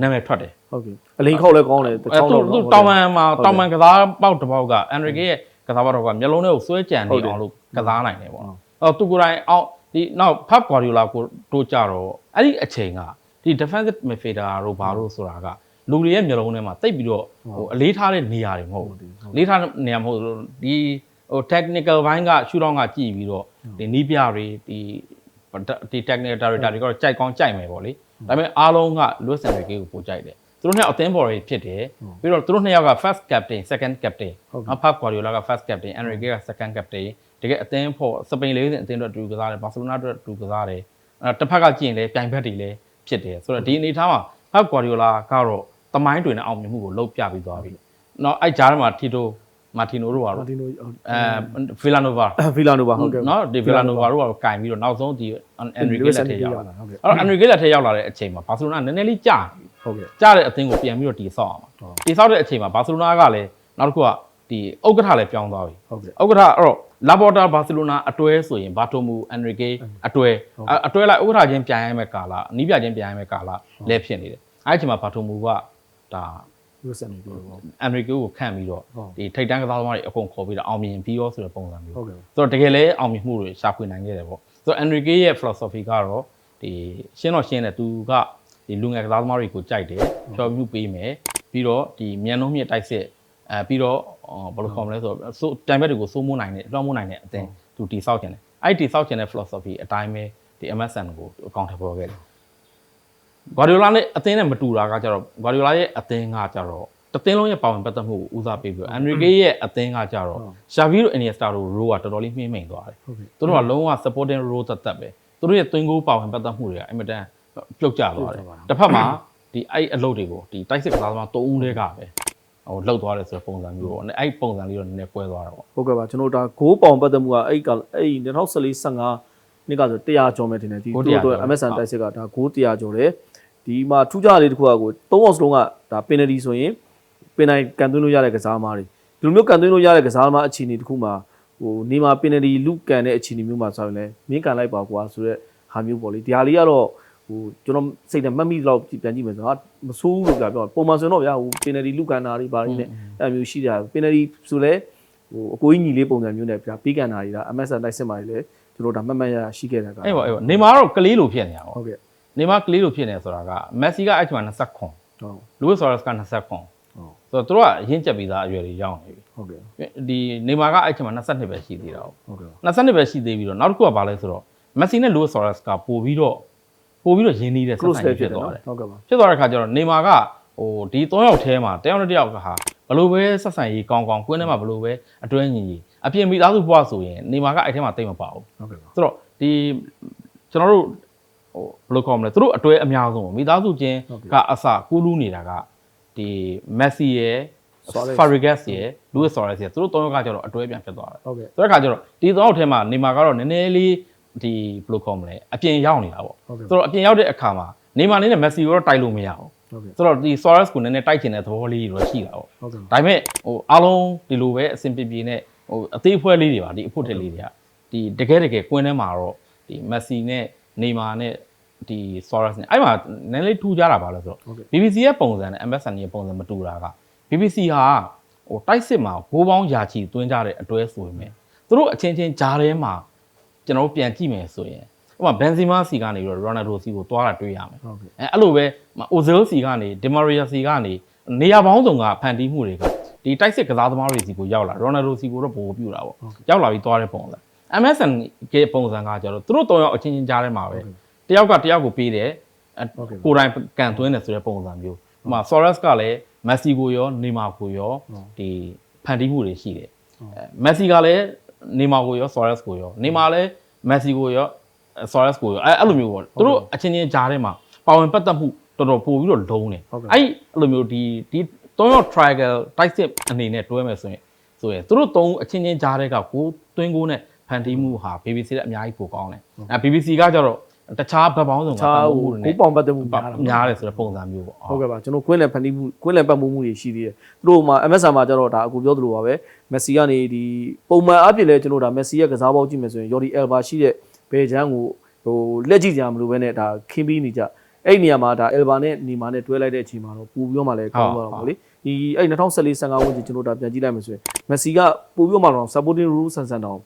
နာမည်ထွက်တယ်ဟုတ်ကဲ့အလိန်ခောက်လည်းကောင်းတယ်တအဲချောင်းသူတော့သူတောင်ပန်မှာတောင်ပန်ကစားပေါက်တစ်ပေါက်က Enrique ရဲ့ ကစားပေါက်တော့ကမျက်လုံးထဲကိုဆွဲကြံနေအောင်လို့ကစားနိုင်တယ်ပေါ့နော်။အော်သူကိုယ်တိုင်အောင်ဒီနောက် Pep Guardiola ကိုတို့ကြတော့အဲ့ဒီအချိန်ကဒီ defensive midfielder တို့ဘာလို့ဆိုတာကလူတွေရဲ့မျက်လုံးထဲမှာတိတ်ပြီးတော့ဟိုအလေးထားတဲ့နေရာတွေမဟုတ်ဘူး။အလေးထားတဲ့နေရာမဟုတ်ဘူးဒီဟို technical ဘိုင်းကရှူတော့ကကြည့်ပြီးတော့ဒီနီးပြတွေဒီဒီ technical director တွေကတော့ကြိုက်ကောင်းကြိုက်မယ်ပေါ့လေဒါပေမဲ့အားလုံးက Luis Enrique ကိုပိုကြိုက်တယ် သူတို့နှစ်ယောက်အသင်းပေါ်တွေဖြစ်တယ်ပြီးတော့သူတို့နှစ်ယောက်က first captain second captain အဖက်ကွာဒီယိုလာက first captain Enrique က second captain တကယ်အသင်းဖို့စပိန်လေးအသင်းတို့အတူကစားတယ်ဘာစီလိုနာတို့အတူကစားတယ်အဲတစ်ဖက်ကကြည့်ရင်လည်းပြိုင်ဘက်တွေလည်းဖြစ်တယ်ဆိုတော့ဒီအနေထားမှာဖက်ကွာဒီယိုလာကတော့တမိုင်းတွင်တဲ့အောင်မြင်မှုကိုလှုပ်ပြပြီးသွားပြီ။နော်အဲ့ဂျားထဲမှာတီတိုမာတီနိုတို့ကတော့ဒီလိုအဲဗီလာနိုဗာဗီလာနိုပါဟုတ်ကဲ့နော်ဒီဗီလာနိုဗာတို့ကတော့ကင်ပြီးတော့နောက်ဆုံးဒီအန်ရီဂေလက်ထဲရောက်လာဟုတ်ကဲ့အဲ့တော့အန်ရီဂေလက်ထဲရောက်လာတဲ့အချိန်မှာဘာစီလိုနာနည်းနည်းလေးကြာနေပြီ ဟုတ်ကဲ့ကြာတဲ့အသင်းကိုပြန်ပြီးတော့တီဆောက်အောင်ပါတီဆောက်တဲ့အချိန်မှာဘာစီလိုနာကလည်းနောက်တစ်ခုကဒီဥက္ကဋ္ဌလည်းပြောင်းသွားပြီဟုတ်ကဲ့ဥက္ကဋ္ဌအဲ့တော့လာပေါ်တာဘာစီလိုနာအတွဲဆိုရင်ဘာတိုမူအန်ရီဂေအတွဲအတွဲလိုက်ဥက္ကဋ္ဌချင်းပြန်ရမယ့်ကာလနီးပြချင်းပြန်ရမယ့်ကာလလဲဖြစ်နေတယ်အဲ့ဒီအချိန်မှာဘာတိုမူကဒါလူစံနေပြောတော့အမေရိကန်ကိုခန့်ပြီးတော့ဟုတ်ဒီထိတ်တန်းကစားသမားတွေအကုန်ခေါ်ပြီးတော့အောင်မြင်ပြီးရောဆိုတဲ့ပုံစံမျိုးဟုတ်ကဲ့ဆိုတော့တကယ်လဲအောင်မြင်မှုတွေရှာဖွေနိုင်ခဲ့တယ်ပေါ့ဆိုတော့ Enrique ရဲ့ philosophy ကတော့ဒီရှင်းတော့ရှင်းတယ်သူက ဒီလူငယ်ကစားသမားတွေကိုကြိုက်တယ်ဖြော်ပြပေးမယ်ပြီးတော့ဒီမြန်နှုံးမြင့်တိုက်စစ်အဲပြီးတော့အော်ဘယ်လိုခေါ်မလဲဆိုတော့ဆိုတိုင်ဘက်တွေကိုစိုးမိုးနိုင်တဲ့လွှမ်းမိုးနိုင်တဲ့အသင်းသူတိဆောက်ခြင်းတယ်အဲ့ဒီတိဆောက်ခြင်းတဲ့ philosophy အတိုင်းပဲဒီ MSN ကိုအကောင့်ထဲပေါ်ခဲ့တယ်ဂွာဒီယိုလာနဲ့အသင်းနဲ့မတူတာကကြတော့ဂွာဒီယိုလာရဲ့အသင်းကကြတော့တသင်းလုံးရဲ့ပါဝင်ပတ်သက်မှုကိုဦးစားပေးပြီးတော့အန်ရီဂေရဲ့အသင်းကကြတော့ရှာဗီရိုအင်နီယစတာတို့ရိုးကတော်တော်လေးမှိမ့်မိန်သွားတယ်ဟုတ်ကဲ့သူတို့ကလုံးဝ supporting role သက်သက်ပဲသူတို့ရဲ့သွင်းကိုပါဝင်ပတ်သက်မှုတွေကအင်မတန် ပြုတ်ကျသွားတယ်တစ်ဖက်မှာဒီအဲ့အလုပ်တွေကိုဒီတိုက်စစ်ကစားသမား၃ဦးတည်းကပဲဟိုလှုပ်သွားတယ်ဆိုတဲ့ပုံစံမျိုးပေါ့အဲ့ပုံစံလေးတော့နည်းနည်းကွဲသွားတာပေါ့ဟုတ်ကဲ့ပါကျွန်တော်ဒါဂိုးပေါင်ပတ်သက်မှုကအဲ့ကအဲ့2014 15နှစ်ကဆို100ကျော်မယ်ထင်တယ်ဒီတို့တော့ MSN တိုက်စစ်ကဒါဂိုး100ကျော်တယ်ဒီမှာထူးခြားလေးတစ်ခုကကို3အောင်စလုံးကဒါ penalty ဆိုရင်ပင်တိုင်းကန်သွင်းလို့ရတဲ့ကစားသမားတွေဒီလိုမျိုးကန်သွင်းလို့ရတဲ့ကစားသမားအခြေအနေတစ်ခုမှာဟိုနေမှာ penalty လူကန်တဲ့အခြေအနေမျိုးမှာဆိုရင်လည်းမြင်းကန်လိုက်ပါကွာဆိုတော့ဟာမျိုးပေါ့လေဒီဟာလေးကတော့ဟို ကျွန်တော်စိတ်နဲ့မှတ်မိတော့ပြန်ကြည့်မယ်ဆိုတော့မဆိုးဘူးလို့ပြောပြောပုံမှန်ဆိုတော့ဗျာဟို penalty လူကန်တာတွေပါနေအဲ့မျိုးရှိတာ penalty ဆိုလဲဟိုအကိုကြီးညီလေးပုံစံမျိုးနဲ့ပြပြီးကန်တာကြီးဒါ MSN တိုက်စစ်မှာကြီးလေသူတို့ဒါမှတ်မှတ်ရရရှိခဲ့တဲ့ကအဲ့ပေါ့အဲ့ပေါ့နေမာကတော့ကလေးလိုဖြစ်နေတာပေါ့ဟုတ်ကဲ့နေမာကလေးလိုဖြစ်နေဆိုတာကမက်ဆီကအဲ့ချိန်မှာ29ဟုတ်လူးဆိုရက်စ်က29ဟုတ်ဆိုတော့သူတို့ကအရင်ကျက်ပြီးသားအရွယ်တွေရောက်နေပြီဟုတ်ကဲ့ဒီနေမာကအဲ့ချိန်မှာ22ပဲရှိသေးတာဟုတ်ဟုတ်ကဲ့22ပဲရှိသေးပြီးတော့နောက်တစ်ခုကဘာလဲဆိုတော့မက်ဆီနဲ့လူးဆိုရက်စ်ကပို့ပြီးတော့ ပို့ပြီးတော့ရင်းနှီးတဲ့ဆက် close ဆံပဲရေးဖြဖြစ်စ်တယ်သွားနော်တယ်ဟုတ်ကဲ့ပါဖြစ်သွားတဲ့ခါကျတော့နေမာကဟိုဒီ3ယောက်ထဲမှာတယောက်နဲ့တယောက်ကဟာဘလို့ပဲဆက်ဆံရေးကောင်းကောင်းကွင်းထဲမှာဘလို့ပဲအတွဲညီညီအပြင်မိသားစုဘွားဆိုရင်နေမာကအဲ့ထဲမှာတိတ်မပါဘူးဟုတ်ကဲ့ပါဆိုတော့ဒီကျွန်တော်တို့ဟိုဘယ်လိုခေါ်မလဲသူတို့အတွဲအများဆုံးပေါ့မိသားစုချင်းကအစကူးလူးနေတာကဒီမက်ဆီရဲ့ Suarez Fabregas ရဲ့ Luis Suarez ရဲ့သူတို့သုံးယောက်ကကျတော့အတွဲပြန်ဖြစ်သွားတယ်ဟုတ်ကဲ့ဆိုတဲ့အခါကျတော့ဒီသုံးယောက်ထဲမှာနေမာကတော့နည်းနည်းလေး ဒီဘယ်လိုခေါ်မလဲအပြင်ရောက်နေတာပေါ့ဟုတ်ကဲ့ဆိုတော့အပြင်ရောက်တဲ့အခါမှာနေမာနေနဲ့မက်ဆီကိုတော့တိုက်လို့မရဘူးဟုတ်ကဲ့ဆိုတော့ဒီ Suarez ကိုနည်းနည်းတိုက်ချင်တဲ့သဘောလေးတွေတော့ရှိတာပေါ့ဟုတ်ကဲ့ဒါပေမဲ့ဟိုအားလုံးဒီလိုပဲအဆင်ပြေပြေနဲ့ဟိုအသေးဖွဲလေးတွေပါဒီအဖို့ထက်လေးတွေကဒီတကယ်တကယ်ကွင်းထဲမှာတော့ဒီမက်ဆီနဲ့နေမာနဲ့ဒီ Suarez နဲ့အဲ့မှာနည်းနည်းလေးထူးခြားတာပါလို့ဆိုတော့ဟုတ်ကဲ့ BBC ရဲ့ပုံစံနဲ့ MSN ရဲ့ပုံစံမတူတာက BBC ဟာဟိုတိုက်စစ်မှာဂိုးပေါင်းယာချီသွင်းကြတဲ့အတွဲဆိုရင်ပဲသူတို့အချင်းချင်းဂျားထဲမှာ ကျွန်တော်တို့ပြန်ကြည့်မယ်ဆိုရင်ဥပမာဘန်စီမာစီကနေပြီးတော့ရိုနယ်ဒိုစီကိုတွားတာတွေ့ရမယ်ဟုတ်ကဲ့အဲအဲ့လိုပဲအိုဇယ်စီကနေဒီမာရီယာစီကနေနေရာပေါင်းစုံကဖန်တီးမှုတွေကဒီတိုက်စစ်ကစားသမားတွေစီကိုရောက်လာရိုနယ်ဒိုစီကိုတော့ပို့ပြူတာပေါ့ရောက်လာပြီးသွားတဲ့ပုံစံ MSN ကပုံစံကကြတော့သူတို့တော့ရောက်အချင်းချင်းကြားထဲမှာပဲတယောက်ကတယောက်ကိုပေးတယ်အဲဟုတ်ကဲ့ကိုယ်တိုင်ကန်သွင်းတယ်ဆိုတဲ့ပုံစံမျိုးဥပမာ Soros ကလည်း Messi ကိုရော Neymar ကိုရောဒီဖန်တီးမှုတွေရှိတယ်အဲ Messi ကလည်း Neymar ကိုရော Soros ကိုရော Neymar လည်း Messi ကိုရော Soros ကိုရောအဲအဲ့လိုမျိုးပေါ့သူတို့အချင်းချင်းကြားထဲမှာပါဝင်ပတ်သက်မှုတော်တော်ပို့ပြီးတော့လုံးတယ်ဟုတ်ကဲ့အဲ့အဲ့လိုမျိုးဒီဒီသုံးယောက် triangle တိုက်စစ်အနေနဲ့တွဲမယ်ဆိုရင်ဆိုရင်သူတို့သုံးအချင်းချင်းကြားထဲကကိုသွင်းကိုနဲ့ဖန်တီးမှုဟာ BBC တဲ့အများကြီးပိုကောင်းတယ်အဲ BBC ကကြတော့ တခြားဘက်ပေါင်းစုံကခြားဖန်ဟိုတီးမှုတွေနဲ့ဂိုးပေါင်ပတ်သက်မှုများတာများတယ်ဆိုတဲ့ပုံစံမျိုးပေါ့ဟုတ်ကဲ့ပါကျွန်တော်ကွင်းလည်ဖန်တီးမှုကွင်းလည်ပတ်မှုမှုတွေရှိသေးတယ်သူတို့မှာ MSN မှာကျတော့ဒါအခုပြောသလိုပါပဲမက်ဆီကနေဒီပုံမှန်အဖြစ်လဲကျွန်တော်ဒါမက်ဆီရဲ့ကစားပေါက်ကြည့်မယ်ဆိုရင် Jordi Alba ရှိတဲ့ဘယ်ချမ်းကိုဟိုလက်ကြည့်ကြမလို့ပဲနဲ့ဒါခင်းပြီးနေကြအဲ့ဒီနေရာမှာဒါ Alba နဲ့နီမာနဲ့တွဲလိုက်တဲ့အချိန်မှာတော့ပူပြီးတော့မှလည်းကောင်းသွားတော့ဗောလေဒီအဲ့2014 15ဝန်းကျင်ကျွန်တော်ဒါပြန်ကြည့်လိုက်မယ်ဆိုရင်မက်ဆီကပူပြီးတော့မှတော့ supporting rule ဆန်ဆန်တောင်က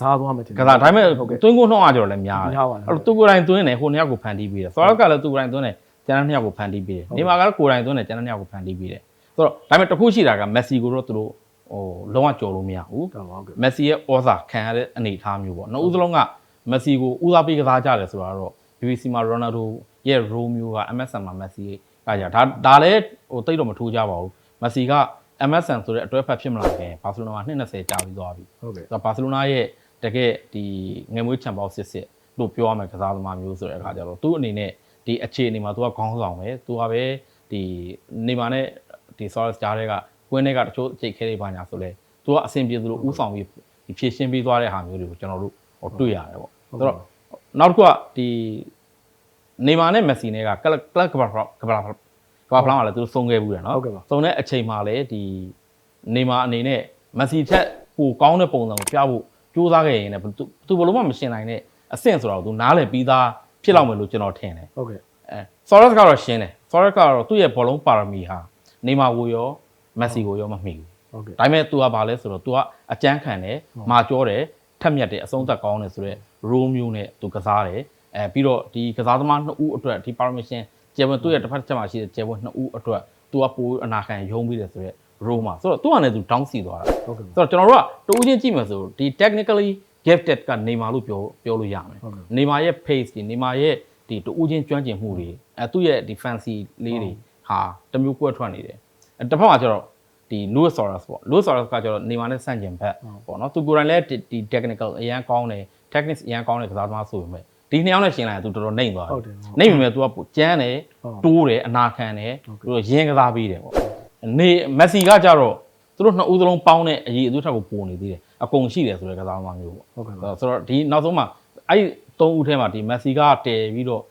စားသွားမယ်ထင်တယ်ကစားဒါပေမဲ့ဟုတ်ကဲ့တွင်းကိုနှောင်းအားကြော်လည်းများတယ်များပါတယ်အဲ့တော့သူကိုယ်တိုင်သွင်းတယ်ဟိုနှစ်ယောက်ကိုဖန်တီးပေးတယ်ဆောရကလည်းသူကိုယ်တိုင်သွင်းတယ်ကျန်တဲ့နှစ်ယောက်ကိုဖန်တီးပေးတယ်နေမာကလည်းကိုယ်တိုင်သွင်းတယ်ကျန်တဲ့နှစ်ယောက်ကိုဖန်တီးပေးတယ်ဆိုတော့ဒါပေမဲ့တစ်ခုရှိတာကမက်ဆီကိုတော့သူတို့ဟိုလုံးဝကြော်လို့မရဘူးဟုတ်ကဲ့မက်ဆီရဲ့ဩဇာခံရတဲ့အနေအထားမျိုးပေါ့နှစ်ဦးစလုံးကဟမက်ဆီကိုဦးစားပေးကစားကြတယ်ဆိုတာတော့ BBC မှာ Ronaldo ရဲ့ role မျိုးက MSN မှာ Messi ကကြာဒါဒါလည်းဟိုတိတ်တော့မထိုးကြပါဘူး Messi က MSN ဆိုတဲ့အတွဲဖက်ဖြစ်မလာခင်ဘာစီလိုနာမှာ220ကြာပြီးသွားပြီဟုတ်ကဲ့ဆိုတော့ဘာစီလိုနာရဲ့ တကယ်ဒီငယ်မွေးချန်ပေါက်စစ်စစ်လို့ပြောရမယ်ကစားသမားမျိုးဆိုတဲ့အခါကျတော့သူ့အနေနဲ့ဒီအခြေအနေမှာသူကခေါင်းဆောင်ပဲသူကပဲဒီနေမာနဲ့ဒီ Soros ကြားတွေကကွင်းတွေကတချို့အကျိတ်ခဲတွေပါညာဆိုလဲသူကအဆင်ပြေသလိုဥဆောင်ပြီးဒီဖြည့်ရှင်းပေးသွားတဲ့ဟာမျိုးတွေကိုကျွန်တော်တို့ဟိုတွေ့ရတယ်ပေါ့ဆိုတော့နောက်တစ်ခုကဒီနေမာနဲ့မက်ဆီနဲ့ကကလပ်ကလပ်ကဘာကဘာကဘာဖလောင်းကလည်းသူတို့စုံခဲ့ဘူးတယ်နော်ဟုတ်ကဲ့ပါစုံတဲ့အချိန်မှာလည်းဒီနေမာအနေနဲ့မက်ဆီထက်ပိုကောင်းတဲ့ပုံစံကိုပြဖို့ ကြိုးစားခဲ့ရင်လည်းသူသူဘယ်လိုမှမရှင်းနိုင်တဲ့အဆင့်ဆိုတော့သူနားလည်ပြီးသားဖြစ်လောက်မယ်လို့ကျွန်တော်ထင်တယ် ဟုတ်ကဲ့ အဲ Soros ကတော့ရှင်းတယ် Soros ကတော့သူ့ရဲ့ဘောလုံးပါရမီဟာနေမာကိုရောမက်ဆီကိုရောမမှီဘူး ဟုတ်ကဲ့ ဒါပေမဲ့ तू ကဘာလဲဆိုတော့ तू ကအကြမ်းခံတယ်မာကြောတယ်ထက်မြက်တယ်အဆုံးသက်ကောင်းတယ်ဆိုတော့ role မျိုးနဲ့ तू ကစားတယ်အဲပြီးတော့ဒီကစားသမားနှစ်ဦးအတွက်ဒီ permission ကျေပွန်သူ့ရဲ့တစ်ဖက်တစ်ချက်မှာရှိတဲ့ကျေပွန်နှစ်ဦးအတွက် तू ကပိုအနာခံရုံးပြီးတယ်ဆိုတော့ row မှာဆိုတော့သူ့အနေနဲ့သူ down စီသွားတာဟုတ်ကဲ့ဆိုတော့ကျွန်တော်တို့ကတူးချင်းကြည့်မယ်ဆိုဒီ technically gifted ကနေမာလို့ပြောပြောလို့ရမယ်နေမာရဲ့ pace ဒီနေမာရဲ့ဒီတူးချင်းကျွမ်းကျင်မှုတွေအဲသူ့ရဲ့ဒီ fancy လေးတွေဟာတမျိုးကွဲထွက်နေတယ်တစ်ဖက်မှာကျတော့ဒီ Louis Soros ပေါ့ Louis Soros ကကျတော့နေမာနဲ့ဆန့်ကျင်ဘက်ပေါ့နော်သူကိုယ်တိုင်လည်းဒီ technical အရန်ကောင်းတယ် technics အရန်ကောင်းတဲ့ကစားသမားဆိုပေမဲ့ဒီနှစ်ယောက်နဲ့ရှင်လာရင် तू တော်တော်နှိမ့်သွားတယ်နှိမ့်ပေမဲ့ तू ကကြမ်းတယ်တိုးတယ်အနာခံတယ်သူရင်းကစားပေးတယ်ပေါ့ နေမက်ဆီကကြတော့သူတို့နှစ်ဦးစလုံးပေါင်းတဲ့အရေးအသွေးထက်ကိုပိုနေသေးတယ်အကုန်ရှိတယ်ဆိုတဲ့ကစားသမားမျိုးပေါ့ဟုတ်ကဲ့ပါဆိုတော့ဒီနောက်ဆုံးမှာအဲ့ဒီသုံးဦးထဲမှာဒီမက်ဆီကတည်ပြီးတော့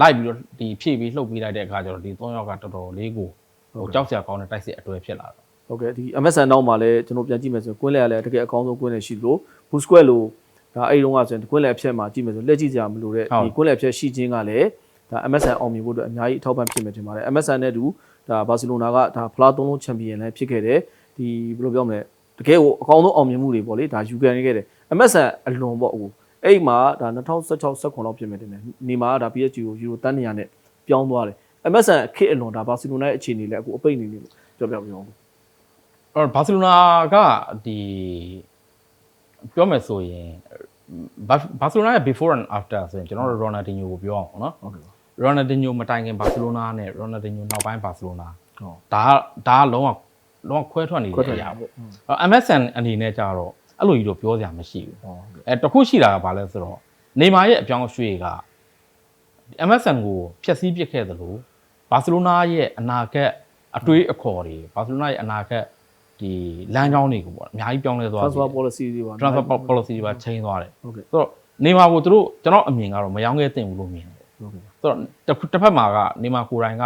လိုက်ပြီးတော့ဒီဖြည့်ပြီးလှုပ်ပြီးလိုက်တဲ့အခါကျတော့ဒီသုံးယောက်ကတော်တော်လေးကိုဟိုကြောက်စရာကောင်းတဲ့တိုက်စစ်အတွဲဖြစ်လာတော့ဟုတ်ကဲ့ဒီ MSN နောက်မှာလည်းကျွန်တော်ပြန်ကြည့်မယ်ဆိုရင်ကွင်းလည်ကလည်းတကယ်အကောင်းဆုံးကွင်းလည်ရှိသလို Blue Square လို့ဒါအဲ့ဒီတုန်းကဆိုရင်ကွင်းလည်အဖြတ်မှာကြည့်မယ်ဆိုလက်ကြည့်ကြမလို့တဲ့ဒီကွင်းလည်အဖြတ်ရှိခြင်းကလည်းဒါ MSN အောင်မြင်ဖို့အတွက်အများကြီးအထောက်ပံ့ဖြစ်မယ်ထင်ပါတယ် MSN နဲ့တူ ဒါဘာစီလိုနာကဒါဖလားသုံးလုံးချန်ပီယံလည်းဖြစ်ခဲ့တယ်ဒီဘယ်လိုပြောမလဲတကယ်ကိုအကောင်းဆုံးအောင်မြင်မှုတွေပေါ့လေဒါယူကန်နေခဲ့တယ် MSN အလွန်ပေါ့အခုအဲ့ဒီမှာဒါ2016 19လောက်ဖြစ်မယ်တင်တယ်နေမှာဒါ PSG ကိုယူရိုတန်းနေရနဲ့ပြောင်းသွားတယ် MSN ခစ်အလွန်ဒါဘာစီလိုနာရဲ့အခြေအနေလည်းအခုအပိတ်နေနေလို့ပြောပြပြအောင်အဲ့တော့ဘာစီလိုနာကဒီပြောမယ်ဆိုရင်ဘာဘာစီလိုနာရဲ့ before and after ဆိုရင်ကျွန်တော်တို့ Ronaldinho ကိုပြောအောင်နော်ဟုတ်ကဲ့ ပါ Ronaldinho မတိုင်ခင်ဘာစီလိုနာနဲ့ Ronaldinho နောက်ပိုင်းဘာစီလိုနာဟုတ်ဒါကဒါကလုံးဝလုံးဝခွဲထွက်နေခွဲတဲ့ထွက်အရာရပေါ့ပေါ့အဲ့ MSN အနေနဲ့ကြတော့အဲ့လိုကြီးတော့ပြောစရာမရှိဘူးဟုတ်ကဲ့အဲတစ်ခုရှိတာကဘာလဲဆိုတော့နေမာရဲ့အပြောင်းအရွှေ့က MSN ကိုဖျက်ဆီးပစ်ခဲ့သလိုဘာစီလိုနာရဲ့အနာဂတ်အတွေးအခေါ်တွေဘာစီလိုနာရဲ့အနာဂတ်ဒီလမ်းကြောင်းတွေကိုပေါ့အများကြီးပြောင်းလဲသွားပြီ transfer policy တွေပါ transfer policy တွေပါချိန်သွားတယ်ဟုတ်ကဲ့ဆိုတော့နေမာကိုသူတို့ကျွန်တော်အမြင်ကတော့မယောင်းခဲ့တင်ဘူးလို့မြင်တယ်ဟုတ်ကဲ့ ဆိုတော့တစ်ခုတစ်ဖက်မှာကနေမာကိုယ်တိုင်က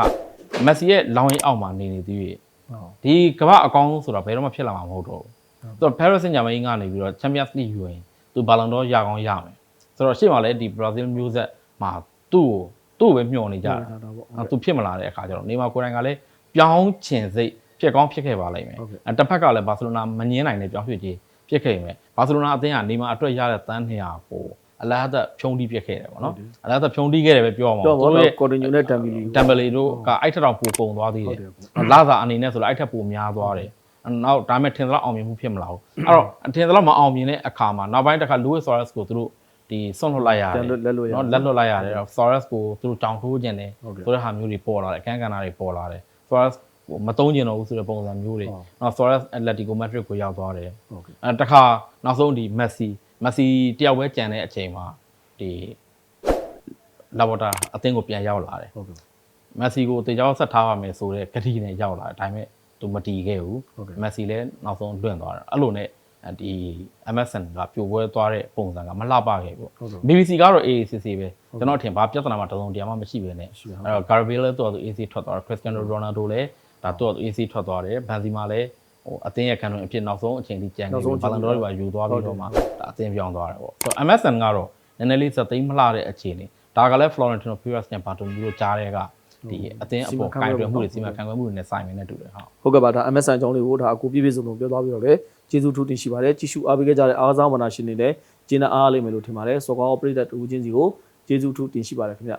မက်ဆီရဲ့လောင်းရင်အောက်မှာနေနေသေးတယ်ဟုတ်ဒီကမ္ဘာအကောင်းဆုံးဆိုတော့ဘယ်တော့မှဖြစ်လာမှာမဟုတ်တော့ဘူး။ဆိုတော့ Paris Saint-Germain ကနေပြီးတော့ Champions League ယူရင်သူ Ballon d'Or ရကောင်းရမယ်။ဆိုတော့ရှေ့မှာလည်းဒီ Brazil မျိုးဆက်မှာသူ့ကိုသူ့ကိုပဲမျှော်နေကြတာဒါပေါ့။အဲသူဖြစ်မလာတဲ့အခါကျတော့နေမာကိုယ်တိုင်ကလည်းပြောင်းချင်စိတ်ဖြစ်ကောင်းဖြစ်ခဲ့ပါလိမ့်မယ်ဟုတ်ကဲ့။အဲတစ်ဖက်ကလည်းဘာစီလိုနာမငင်းနိုင်တဲ့ပြောင်းရွှေ့ခြင်းဖြစ်ခဲ့ရင်ဘာစီလိုနာအသင်းကနေမာအတွက်ရတဲ့တန်း200ကို အလားတူဖြုံးတီးပြစ်ခဲ့တယ်ပေါ့နော်။အလားတူဖြုံးတီးခဲ့တယ်ပဲပြောအောင်တော့သူဘောတို့ရဲ့ကော်တင်ညိုနဲ့တမ်ဘီလီတမ်ဘလီတို့ကအဲ့ထက်တော့ပိုပုံသွားသေးဟုတ်တတယ်ယ်ပေါ့လာစာအနေနဲ့ဆိုတော့အဲ့ထက်ပိုများသွားတယ်နောက်ဒါပေမဲ့ထင်သလောက်အောင်မြင်မှုဖြစ်မလာဘူးအဲ့တော့ထင်သလောက်မအောင်မြင်တဲ့အခါမှာနောက်ပိုင်းတစ်ခါ Louis Suarez ကိုသူတို့ဒီဆွန့်လွတ်လိုက်ရတယ်လက်လို့ရနော်လက်လွတ်လိုက်ရတယ် Suarez ကိုသူတို့တောင်းထိုးခြင်းတယ်ဟုတ်ကဲ့ဆိုတဲ့ဟာမျိုးတွေပေါ်လာတယ်အခန်းကဏ္ဍတွေပေါ်လာတယ် Suarez ကိုမတုံးကျင်တော့ဘူးဆိုတဲ့ပုံစံမျိုးတွေဟုတ်နောက် Suarez Atletico Madrid ကိုရောက်သွားတယ်ဟုတ်ကဲ့အဲတခါနောက်ဆုံးဒီ Messi Messi တယောက်ပဲကြံတဲ့အချိန်မှာဒီလာဘော်တာအသင်းကိုပြန်ရောက်လာတယ်ဟုတ်ကဲ့မက်ဆီကိုတေချာဆက်ထားပါမယ်ဆိုတဲ့ဂတိနဲ့ရောက်လာတယ်ဒါပေမဲ့သူမတီးခဲ့ဘူးဟုတ်ကဲ့မက်ဆီလည်းနောက်ဆုံးလွင့်သွားတယ်အဲ့လိုနဲ့ဒီ MSN ကပြိုပွဲသွားတဲ့ပုံစံကမလှပခဲ့ဘူးဟုတ်ကဲ့ BBC ကတော့ AACC ပဲကျွန်တော်ထင်ဘာပြဿနာမှတစ်စုံတစ်ရာမှမရှိပဲနဲ့ရှိပါအဲ့တော့ Garvey လည်းသူ့အတူ AC ထွက်သွားတယ် Cristiano Ronaldo လည်းဒါသူ့အတူ AC ထွက်သွားတယ် Benzema လည်း ဟိုအသင်းရဲ့ခံတွင်အဖြစ်နောက်ဆုံးအချိန်ထိကြံနေပြီး Ballon d'Or တွေပါယူသွားပြီးတော့မှဒါအသင်းပြောင်းသွားတယ်ပေါ့ဆိုတော့ MSN ကတော့နည်းနည်းလေးစသိမ်းမလှတဲ့အခြေအနေဒါကလည်း Florentino Perez နဲ့ Bartomeu တို့ကြားတဲ့ကဒီအသင်းအပေါ်ကိုင်တွယ်မှုတွေစီမံခန့်ခွဲမှုတွေနဲ့ဆိုင်နေတူတယ်ဟုတ်ဟုတ်ကဲ့ပါဒါ MSN အကြောင်းလေးကိုဒါအကူပြည့်ပြည့်စုံစုံပြောသွားပြီးတော့လေကျေးဇူးထူးတင်ရှိပါတယ်ကြည့်ရှုအားပေးခဲ့ကြတဲ့အားကစားမနာရှင်တွေလည်းကျင်းနာအားလိမ့်မယ်လို့ထင်ပါတယ်စောကောပရိသတ်တူချင်းစီကိုကျေးဇူးထူးတင်ရှိပါတယ်ခင်ဗျ